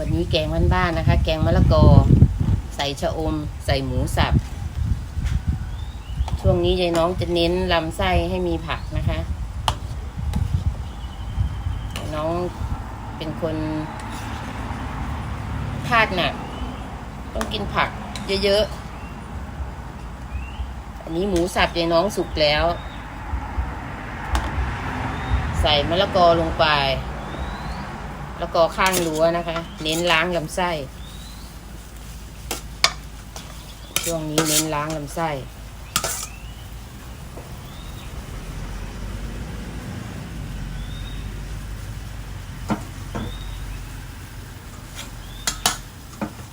วันนี้แกงบ้านๆนะคะ แกงมะละกอ ใส่ชะอม ใส่หมูสับ ช่วงนี้ยายน้องจะเน้นลำไส้ให้มีผักนะคะยายน้องเป็นคนธาตุหนักต้องกินผักเยอะๆ อันนี้หมูสับยายน้องสุกแล้ว ใส่มะละกอลงไป แล้วก็ข้างรั้วนะคะ เน้นล้างลำไส้ ช่วงนี้เน้นล้างลำไส้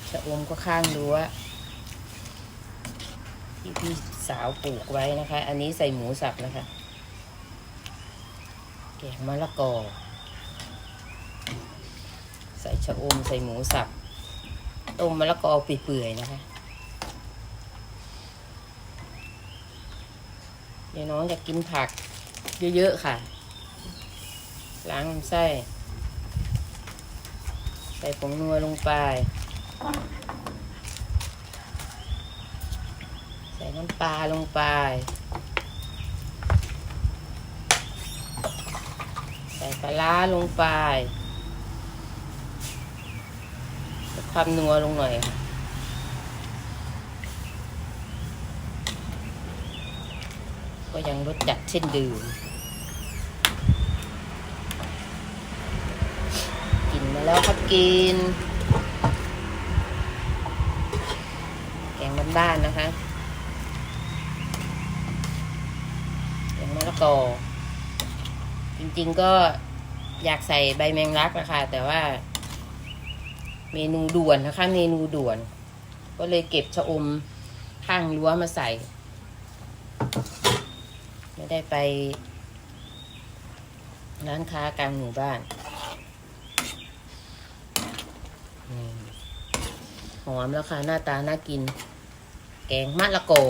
ชะอมก็ข้างรั้วที่พี่สาวปลูกไว้นะคะ อันนี้ใส่หมูสับนะคะ แกงมะละกอ ส่ชะอมใส่หมูสับ ต้มมะละกอเปื่อยๆนะคะเดี๋ยวน้องจะกินผักเยอะ ๆ ค่ะ ล้างลำไส้ ใส่ผงนัวลงไป ใส่น้ำปลาลงไป ใส่ปลาร้าลงไป ความนัวลงหน่อยค่ะก็ยังรสจัดเช่นเดิมกินมาแล้วครับกิน แกงบ้านๆนะคะแกงมะละกอจริงๆก็อยากใส่ใบแมงลักนะคะแต่ว่า เมนูด่วนนะคะ เมนูด่วน ก็เลยเก็บชะอมข้างรั้วมาใส่ ไม่ได้ไปร้านค้ากลางหมู่บ้านหอมแล้วค่ะ หน้าตาน่ากิน แกงมะละกอ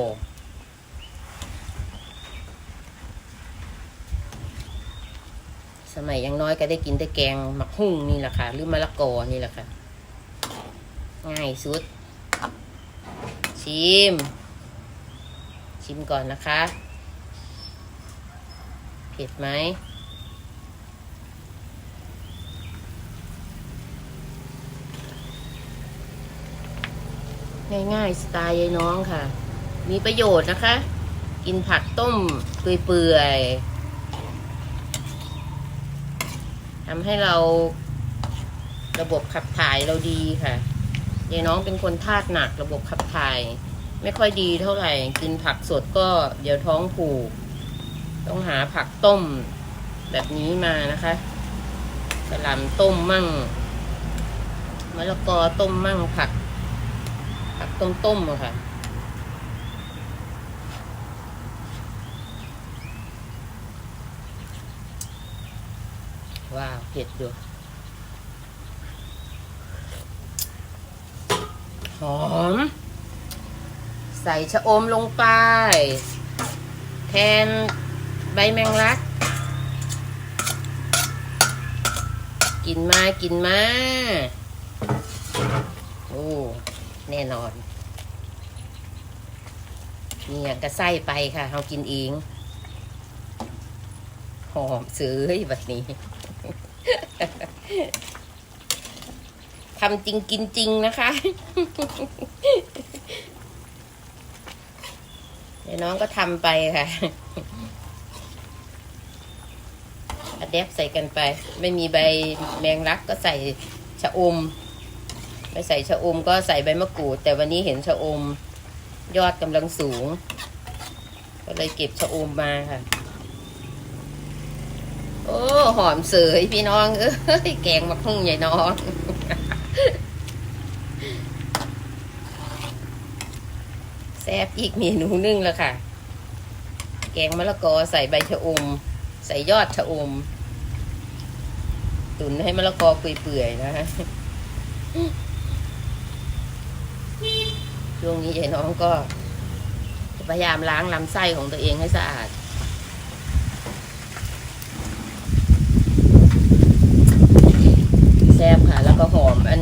สมัยยังน้อยก็ได้กินแต่แกงมักหุ่งนี่แหละค่ะ หรือมะละกอนี่แหละค่ะ ง่ายสุด ชิม ชิมก่อนนะคะ เผ็ดไหมง่ายๆ สไตล์ยายน้องค่ะ มีประโยชน์นะคะ กินผักต้มเปื่อยๆทำให้เราระบบขับถ่ายเราดีค่ะ ยายน้องเป็นคนธาตุหนักระบบขับถ่าย ไม่ค่อยดีเท่าไหร่ กินผักสดก็เดี๋ยวท้องผูก ต้องหาผักต้มแบบนี้มานะคะกระหล่ำต้มมั่งมะละกอต้มมั่งผัก ผักต้มๆอะค่ะว้าวเผ็ดดู หอม ใส่ชะอมลงไป แทนใบแมงลักกินมากินมา โอ้ แน่นอน นี่อย่างกระไส้ไปค่ะเรากินเอง หอมเสือแบบนี้ ทำจริงกินจริงนะคะ เดี๋ยวน้องก็ทำไปค่ะอัดแดบใส่กันไป ไม่มีใบแมงลักก็ใส่ชะอม ไม่ใส่ชะอมก็ใส่ใบมะกรูด แต่วันนี้เห็นชะอม ยอดกำลังสูง ก็เลยเก็บชะอมมาค่ะ โอ้ หอมเสยพี่น้อง เอ้ย แกงมะคุ้งใหญ่น้อง แซ่บอีกเมนูหนึงแล้วค่ะ แกงมะละกอใส่ใบชะอม ใส่ยอดชะอม ตุ๋นให้มะละกอเปื่อยๆนะคะช่วงนี้ยายน้องก็พยายามล้างลำไส้ของตัวเองให้สะอาด แซ่บค่ะ แล้วก็หอมอัน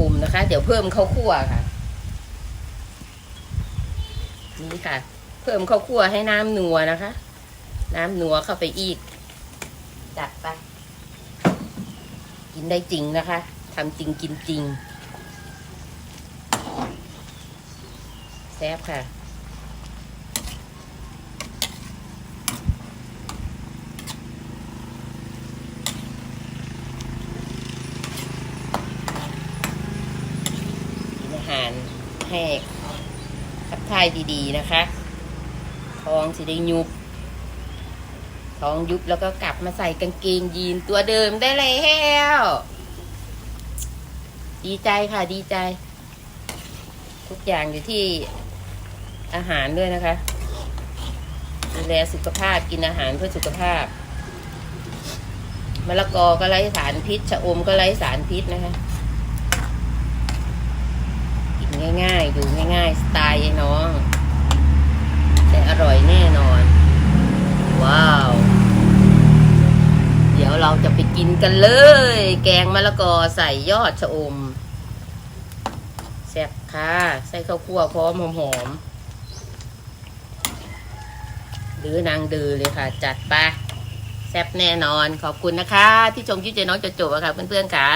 อมนะคะ เดี๋ยวเพิ่มข้าวคั่วค่ะ นี่ค่ะ เพิ่มข้าวคั่วให้น้ำนัวนะคะ น้ำนัวเข้าไปอีกจัดไปกินได้จริงนะคะทำจริงกินจริงแซ่บค่ะาหารแห้ทักทายดีๆนะคะ ท้องสิได้ยุบ ท้องยุบแล้วก็กลับมาใส่กางเกงยีนตัวเดิมได้แล้วดีใจค่ะดีใจ ทุกอย่างอยู่ที่อาหารด้วยนะคะดูแลสุขภาพกินอาหารเพื่อสุขภาพมะละกอก็ไร้สารพิษชะอมก็ไร้สารพิษนะคะ ง่าย ๆ อยู่ง่าย ๆ สไตล์ไอ้น้อง แต่อร่อยแน่นอน ว้าว เดี๋ยวเราจะไปกินกันเลย แกงมะละกอใส่ยอดชะอมแซ่บค่ะใส่ข้าวคั่วพร้อมหอมๆหรือนางดือเลยค่ะ จัดไปแซ่บแน่นอนขอบคุณนะคะ ที่ชมคลิปเจน้องจะจบอะค่ะเพื่อนๆค่ะ